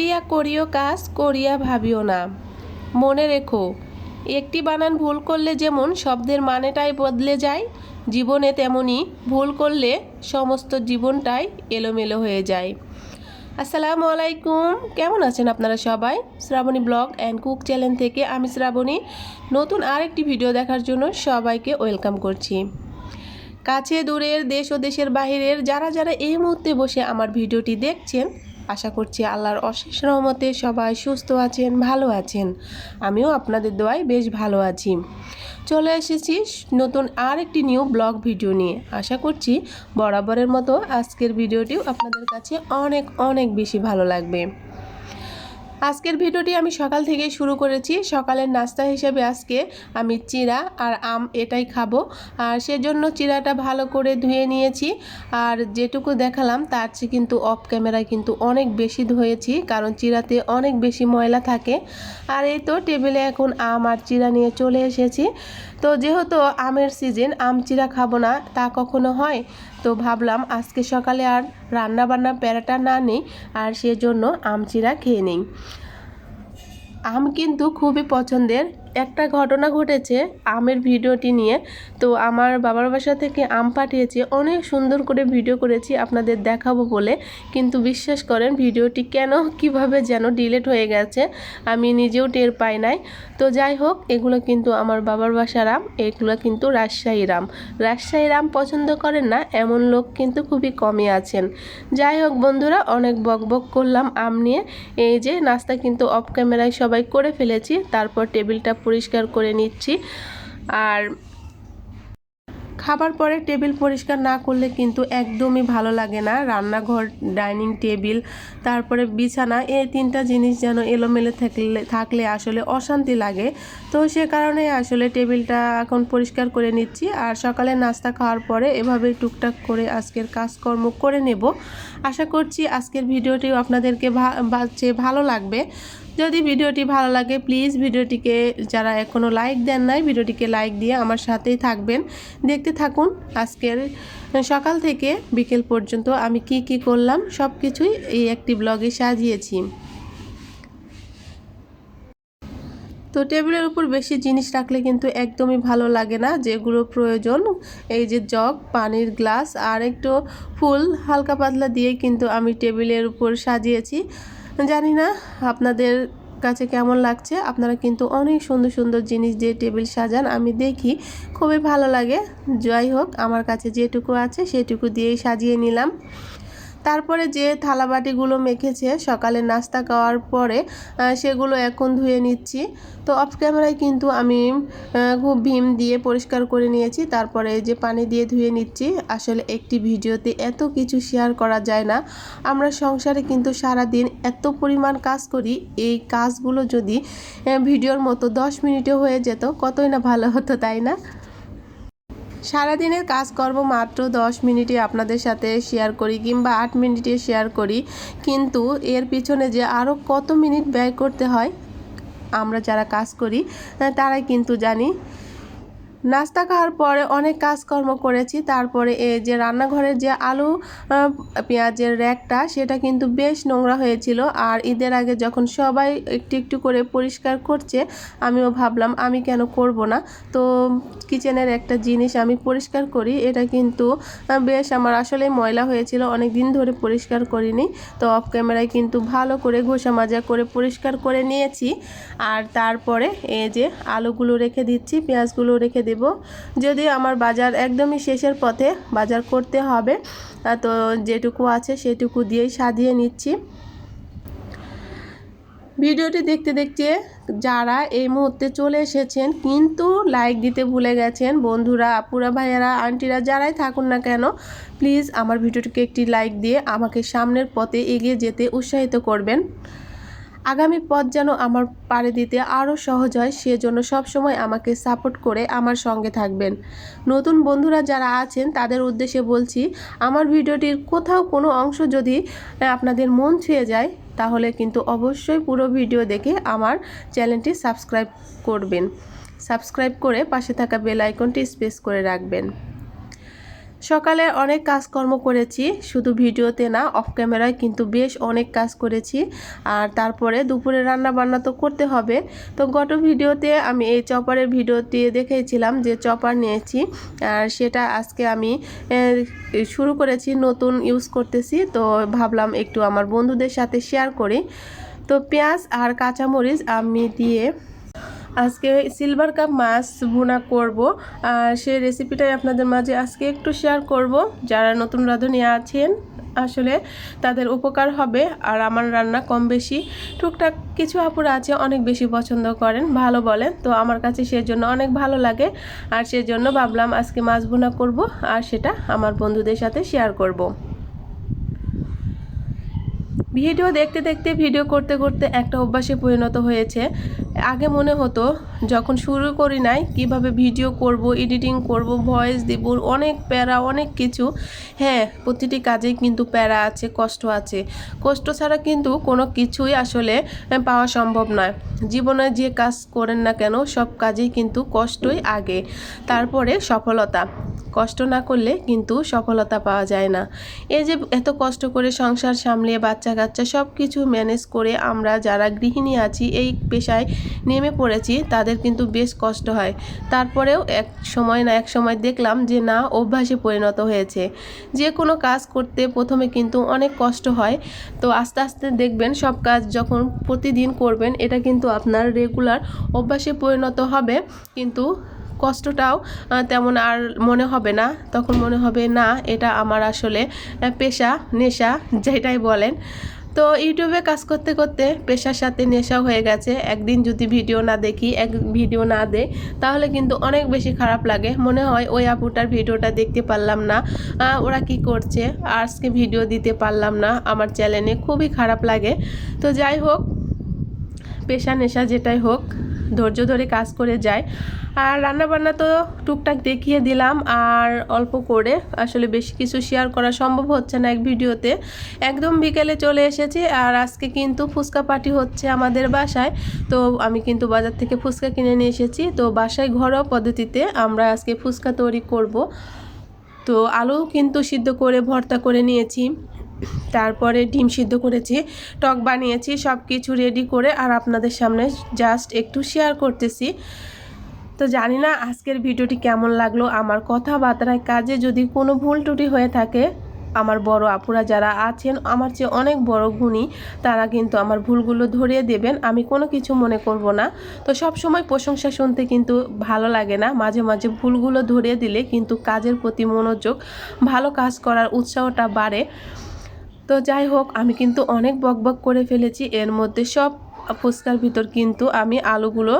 ভাবিয়া করিও কাজ, করিয়া ভাবিও না। মনে রেখো, একটি বানান ভুল করলে যেমন শব্দের মানেটাই বদলে যায়, জীবনে তেমনি ভুল করলে সমস্ত জীবনটাই এলোমেলো হয়ে যায়। আসসালামু আলাইকুম, কেমন আছেন আপনারা সবাই? Srabani blog and cook channel থেকে আমি শ্রাবণী। নতুন আরেকটি ভিডিও দেখার জন্য সবাইকে ওয়েলকাম করছি। কাছে দূরের, দেশ ও দেশের বাহিরের যারা যারা এই মুহূর্তে বসে আমার ভিডিওটি দেখছেন আশা করছি আল্লাহর অশেষ রহমতে সবাই সুস্থ আছেন, ভালো আছেন। আমিও আপনাদের দোয়ায় বেশ ভালো আছি। চলে এসেছি নতুন আর একটি নিউ ব্লগ ভিডিও নিয়ে। আশা করছি বরাবরের মতো আজকের ভিডিওটিও আপনাদের কাছে অনেক অনেক বেশি ভালো লাগবে। আজকের ভিডিওটি আমি সকাল থেকে শুরু করেছি। সকালের নাস্তা হিসেবে আজকে আমি চিরা আর আম এটাই খাব। আর সেজন্য চিরাটা ভালো করে ধুয়ে নিয়েছি। আর যেটুকু দেখালাম, তার চেয়ে কিন্তু অফ ক্যামেরায় কিন্তু অনেক বেশি ধুয়েছি, কারণ চিরাতে অনেক বেশি ময়লা থাকে। আর এই তো টেবিলে এখন আম আর চিরা নিয়ে চলে এসেছি। তো যেহেতু আমের সিজন আম চিরা খাব না, তা কখনো হয়? তো ভাবলাম আজকে সকালে আর রান্না বান্না প্যারাটা না নেই, আর সেজন্য আমচিরা খেয়ে নেই। আম কিন্তু খুবই পছন্দের। একটা ঘটনা ঘটেছে আমের ভিডিওটি নিয়ে। তো আমার বাবার বাসা থেকে আম পাঠিয়েছে, অনেক সুন্দর করে ভিডিও করেছি, আপনাদের দেখাবো বলে। কিন্তু বিশ্বাস করেন, ভিডিওটি কেন, কীভাবে যেন ডিলেট হয়ে গেছে, আমি নিজেও টের পাই নাই। তো যাই হোক, এগুলো কিন্তু আমার বাবার বাসার আম, এগুলো কিন্তু রাজশাহীর আম। রাজশাহীর আম পছন্দ করেন না, এমন লোক কিন্তু খুবই কমই আছেন। যাই হোক বন্ধুরা, অনেক বক বক করলাম আম নিয়ে। এই যে, নাস্তা কিন্তু অফ ক্যামেরায় সবাই করে ফেলেছি, তারপর টেবিলটা পরিষ্কার করে নিচ্ছি। আর খাবার পরে টেবিল পরিষ্কার না করলে কিন্তু একদমই ভালো লাগে না। রান্নাঘর, ডাইনিং টেবিল, তারপরে বিছানা, এই তিনটা জিনিস যেন এলোমেলো থাকলে থাকলে আসলে অশান্তি লাগে। তো সে কারণে আসলে টেবিলটা এখন পরিষ্কার করে নিচ্ছি। আর সকালে নাস্তা খাওয়ার পরে এভাবে টুকটাক করে আজকের কাজকর্ম করে নেব। আশা করছি আজকের ভিডিওটিও আপনাদেরকে বাচ্চে ভালো লাগবে। যদি ভিডিওটি ভালো লাগে প্লিজ ভিডিওটিকে যারা এখনও লাইক দেন নাই, ভিডিওটিকে লাইক দিয়ে আমার সাথেই থাকবেন। দেখতে থাকুন আজকের সকাল থেকে বিকেল পর্যন্ত আমি কি কি করলাম সব কিছুই এই একটি ব্লগে সাজিয়েছি। তো টেবিলের উপর বেশি জিনিস রাখলে কিন্তু একদমই ভালো লাগে না, যেগুলো প্রয়োজন। এই যে জগ, পানির গ্লাস আর একটু ফুল হালকা পাতলা দিয়ে কিন্তু আমি টেবিলের উপর সাজিয়েছি। জানি না আপনাদের কাছে কেমন লাগছে। আপনারা কিন্তু অনেক সুন্দর সুন্দর জিনিস দিয়ে টেবিল সাজান, আমি দেখি। খুবই ভালো লাগে। যাই হোক, আমার কাছে যেটুকু আছে সেটুকু দিয়েই সাজিয়ে নিলাম। তারপরে যে থালাবাটিগুলো মেখেছে, সকালে নাস্তা খাওয়ার পরে সেগুলো এখন ধুয়ে নিচ্ছি। তো অফ ক্যামেরায় কিন্তু আমি খুব ভীম দিয়ে পরিষ্কার করে নিয়েছি। তারপরে যে পানি দিয়ে ধুয়ে নিচ্ছি। আসলে একটি ভিডিওতে এত কিছু শেয়ার করা যায় না। আমরা সংসারে কিন্তু সারা দিন এত পরিমাণ কাজ করি। এই কাজগুলো যদি ভিডিওর মতো দশ মিনিটে হয়ে যেত, কতই না ভালো হতো, তাই না? সারাদিনের কাজকর্ম মাত্র দশ মিনিটে আপনাদের সাথে শেয়ার করি কিংবা আট মিনিটে শেয়ার করি। কিন্তু এর পিছনে যে আরও কত মিনিট ব্যয় করতে হয় আমরা যারা কাজ করি, তারাই কিন্তু জানি। নাস্তা খাওয়ার পরে অনেক কাজকর্ম করেছি। তারপরে এই যে রান্নাঘরের যে আলু পেঁয়াজের র্যাকটা, সেটা কিন্তু বেশ নোংরা হয়েছিল। আর ঈদের আগে যখন সবাই একটু একটু করে পরিষ্কার করছে, আমিও ভাবলাম, আমি কেন করব না? তো কিচেনের একটা জিনিস আমি পরিষ্কার করি। এটা কিন্তু বেশ আমার আসলে ময়লা হয়েছিল অনেক দিন ধরে পরিষ্কার করিনি। তো অফ ক্যামেরায় কিন্তু ভালো করে ঘষা মাজা করে পরিষ্কার করে নিয়েছি। আর তারপরে এই যে আলুগুলো রেখে দিচ্ছি, পেঁয়াজগুলো রেখে দেব। যদি আমার বাজার একদমই শেষের পথে বাজার করতে হবে তো যেটুকু আছে সেটুকু দিয়েই সাজিয়ে নিচ্ছি। ভিডিওটি দেখতে দেখতে যারা এই মুহূর্তে চলে এসেছেন কিন্তু লাইক দিতে ভুলে গেছেন, বন্ধুরা, আপুরা, ভাইয়ারা, আন্টিরা, যারাই থাকুন না কেন প্লিজ আমার ভিডিওটিকে একটি লাইক দিয়ে আমাকে সামনের পথে এগিয়ে যেতে উৎসাহিত করবেন। আগামী পথ যেন আমার পাড়ে দিতে আরও সহজ হয়, সেজন্য সবসময় আমাকে সাপোর্ট করে আমার সঙ্গে থাকবেন। নতুন বন্ধুরা যারা আছেন, তাদের উদ্দেশ্যে বলছি, আমার ভিডিওটির কোথাও কোনো অংশ যদি আপনাদের মন ছুঁয়ে যায়, তাহলে কিন্তু অবশ্যই পুরো ভিডিও দেখে আমার চ্যানেলটি সাবস্ক্রাইব করবেন। সাবস্ক্রাইব করে পাশে থাকা বেল আইকনটি স্পেস করে রাখবেন। সকালে অনেক কাজকর্ম করেছি, শুধু ভিডিওতে না অফ ক্যামেরায় কিন্তু বেশ অনেক কাজ করেছি। আর তারপরে দুপুরে রান্না বান্না তো করতে হবে। তো গত ভিডিওতে আমি এই চপারের ভিডিওটি দেখেছিলাম যে চপার নিয়েছি। আর সেটা আজকে আমি শুরু করেছি, নতুন ইউজ করতেছি। তো ভাবলাম একটু আমার বন্ধুদের সাথে শেয়ার করি। তো পেঁয়াজ আর কাঁচামরিচ আমি দিয়ে আজকে সিলভার কাপ মাছ ভুনা করব। আর সেই রেসিপিটাই আপনাদের মাঝে আজকে একটু শেয়ার করব। যারা নতুন রাঁধুনি আছেন, আসলে তাদের উপকার হবে। আর আমার রান্না কম বেশি। টুকটাক কিছু আপুরা আছে, অনেক বেশি পছন্দ করেন, ভালো বলেন। তো আমার কাছে সেজন্য অনেক ভালো লাগে। আর সেজন্য ভাবলাম আজকে মাছ ভুনা করব। আর সেটা আমার বন্ধুদের সাথে শেয়ার করব। ভিডিও দেখতে দেখতে, ভিডিও করতে করতে একটা অভ্যাসে পরিণত হয়েছে। আগে মনে হতো, যখন শুরু করি নাই, কীভাবে ভিডিও করব, এডিটিং করব, ভয়েস দেব, অনেক প্যারা, অনেক কিছু। হ্যাঁ প্রতিটি কাজেই কিন্তু প্যারা আছে, কষ্ট আছে। কষ্ট ছাড়া কিন্তু কোনো কিছুই আসলে পাওয়া সম্ভব নয়। জীবনে যে কাজ করেন না কেন, সব কাজেই কিন্তু কষ্টই আগে। তারপরে সফলতা। কষ্ট না করলে কিন্তু সফলতা পাওয়া যায় না। এই যে এত কষ্ট করে সংসার সামলে বাচ্চা কাচ্চা সব কিছু ম্যানেজ করে আমরা যারা গৃহিণী আছি, এই পেশায় নেমে পড়েছি, তাদের কিন্তু বেশ কষ্ট হয়। তারপরেও এক সময় না এক সময় দেখলাম যে না, অভ্যাসে পরিণত হয়েছে। যে কোনো কাজ করতে প্রথমে কিন্তু অনেক কষ্ট হয়। তো আস্তে আস্তে দেখবেন সব কাজ যখন প্রতিদিন করবেন, এটা কিন্তু আপনার রেগুলার অভ্যাসে পরিণত হবে। কিন্তু কষ্টটাও তেমন আর মনে হবে না। তখন মনে হবে, না, এটা আমার আসলে পেশা, নেশা, যেটাই বলেন। তো ইউটিউবে কাজ করতে করতে পেশার সাথে নেশা হয়ে গেছে। একদিন যদি ভিডিও না দেখি, এক ভিডিও না দেয় তাহলে কিন্তু অনেক বেশি খারাপ লাগে। মনে হয়, ওই আপুটার ভিডিওটা দেখতে পারলাম না ওরা কি করছে? আজকে ভিডিও দিতে পারলাম না, আমার চ্যানেলে। খুবই খারাপ লাগে। তো যাই হোক, পেশা, নেশা যেটাই হোক ধৈর্য ধরে কাজ করে যায়। আর রান্নাবান্না তো টুকটাক দেখিয়ে দিলাম। আর অল্প করে আসলে বেশি কিছু শেয়ার করা সম্ভব হচ্ছে না এক ভিডিওতে। একদম বিকেলে চলে এসেছি আর আজকে কিন্তু ফুচকা পার্টি হচ্ছে আমাদের বাসায়। তো আমি কিন্তু বাজার থেকে ফুচকা কিনে নিয়ে এসেছি। তো বাসায় ঘরোয়া পদ্ধতিতে আমরা আজকে ফুচকা তৈরি করব। তো আলু কিন্তু সিদ্ধ করে, ভর্তা করে নিয়েছি। তারপরে ডিম সিদ্ধ করেছি, টক বানিয়েছি সব কিছু রেডি করে আর আপনাদের সামনে জাস্ট একটু শেয়ার করতেছি। তো জানি না আজকের ভিডিওটি কেমন লাগল, আমার কথাবার্তায় কাজে যদি কোনো ভুল ত্রুটি হয়ে থাকে, আমার বড় আপুরা যারা আছেন, আমার চেয়ে অনেক বড় গুণী, তারা কিন্তু আমার ভুলগুলো ধরিয়ে দেবেন, আমি কোনো কিছু মনে করব না। তো সব সময় প্রশংসা শুনতে কিন্তু ভালো লাগে না, মাঝে মাঝে ভুলগুলো ধরিয়ে দিলে কিন্তু কাজের প্রতি মনোযোগ, ভালো কাজ করার উৎসাহটা বাড়ে। তো যাই হোক, আমি কিন্তু অনেক বকবক করে ফেলেছি। এর মধ্যে সব ফুচকার ভিতর কিন্তু আমি আলুগুলো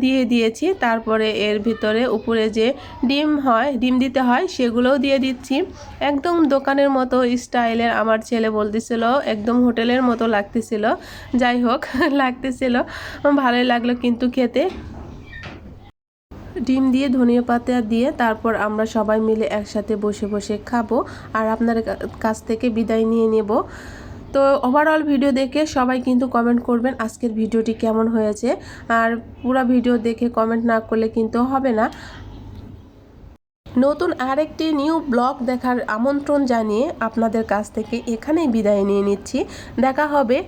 দিয়ে দিয়েছি। তারপরে এর ভিতরে উপরে যে ডিম হয়, ডিম দিতে হয়, সেগুলোও দিয়ে দিচ্ছি। একদম দোকানের মতো স্টাইলের আমার ছেলে বলতেছিল, একদম হোটেলের মতো লাগতেছিল। যাই হোক, লাগতেছিল। ভালোই লাগল কিন্তু খেতে। ডিম দিয়ে, ধনিয়া পাতা দিয়ে তারপর আমরা সবাই মিলে একসাথে বসে বসে খাব আর আপনার কাছ থেকে বিদায় নিয়ে নেব। তো ওভারঅল ভিডিও দেখে সবাই কিন্তু কমেন্ট করবেন আজকের ভিডিওটি কেমন হয়েছে। আর পুরো ভিডিও দেখে কমেন্ট না করলে কিন্তু হবে না। নতুন আরেকটি নিউ ব্লগ দেখার আমন্ত্রণ জানিয়ে আপনাদের কাছ থেকে এখানেই বিদায় নিয়ে নিচ্ছি। দেখা হবে।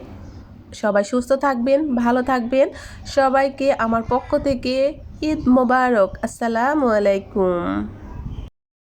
সবাই সুস্থ থাকবেন, ভালো থাকবেন। সবাইকে আমার পক্ষ থেকে ঈদ মোবারক। আসসালামু আলাইকুম।